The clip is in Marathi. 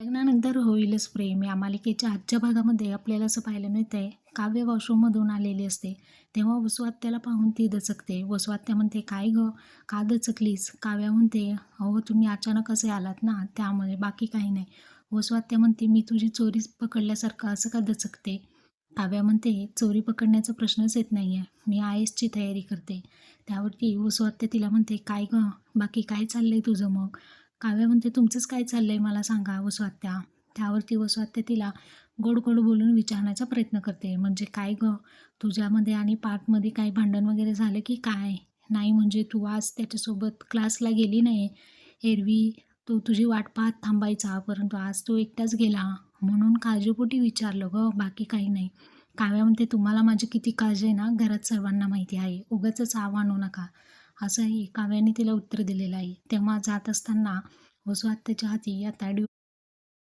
लग्नानंतर होईलच प्रेम. या मालिकेच्या आजच्या भागामध्ये आपल्याला असं पाहायला मिळतं आहे काव्य वॉशरूममधून आलेली असते. तेव्हा वसुआत्याला पाहून ती दचकते. वसुआत्या म्हणते काय गं? का दचकलीस? काव्या म्हणते अहो तुम्ही अचानक असे आलात ना त्यामुळे बाकी काही नाही. वसुआत्या म्हणते मी तुझी चोरी पकडल्यासारखं असं का दचकते? काव्या म्हणते चोरी पकडण्याचा प्रश्नच येत नाही आहे मी आय एसची तयारी करते. त्यावरती वसुआत्या तिला म्हणते काय गं? बाकी काय चाललं आहे तुझं मग? काव्या म्हणते तुमचंच काय चाललं आहे मला सांगा वसुआत्या. त्यावरती वसुआत्या तिला गोड गोड बोलून विचारण्याचा प्रयत्न करते. म्हणजे काय गं? तुझ्यामध्ये आणि पाठमध्ये काही भांडण वगैरे झालं की काय? नाही म्हणजे तू आज त्याच्यासोबत क्लासला गेली नाही. एरवी तो तुझी वाट पाहत थांबायचा परंतु आज तो एकटाच गेला. म्हणून काळजीपोटी विचारलं गं बाकी काही नाही. काव्या म्हणते तुम्हाला माझी किती काळजी आहे ना? घरात सर्वांना माहिती आहे. उगाचच आव्हान नका. असंही काव्याने तिला उत्तर दिलेलं आहे. तेव्हा जात असताना वसुआत्याच्या हाती या ताडी